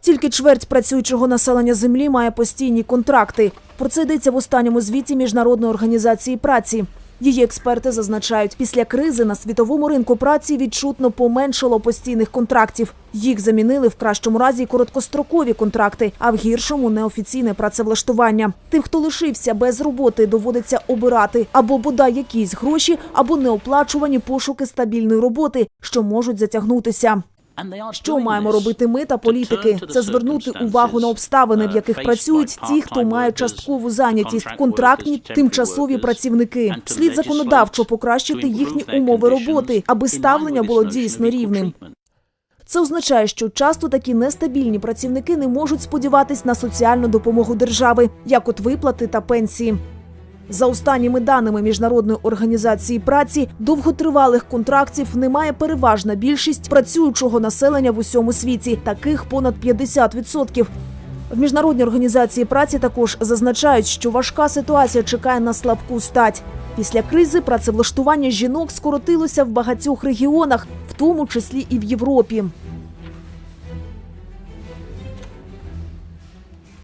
Тільки чверть працюючого населення землі має постійні контракти. Про це йдеться в останньому звіті Міжнародної організації праці. Її експерти зазначають, після кризи на світовому ринку праці відчутно поменшало постійних контрактів. Їх замінили в кращому разі короткострокові контракти, а в гіршому неофіційне працевлаштування. Тим, хто лишився без роботи, доводиться обирати або бодай якісь гроші, або неоплачувані пошуки стабільної роботи, що можуть затягнутися. Що маємо робити ми та політики? Це звернути увагу на обставини, в яких працюють ті, хто має часткову зайнятість, контрактні тимчасові працівники. Слід законодавчо покращити їхні умови роботи, аби ставлення було дійсно рівним. Це означає, що часто такі нестабільні працівники не можуть сподіватись на соціальну допомогу держави, як от виплати та пенсії. За останніми даними міжнародної організації праці, довготривалих контрактів немає переважна більшість працюючого населення в усьому світі, таких понад 50%. В міжнародній організації праці також зазначають, що важка ситуація чекає на слабку стать. Після кризи працевлаштування жінок скоротилося в багатьох регіонах, в тому числі і в Європі.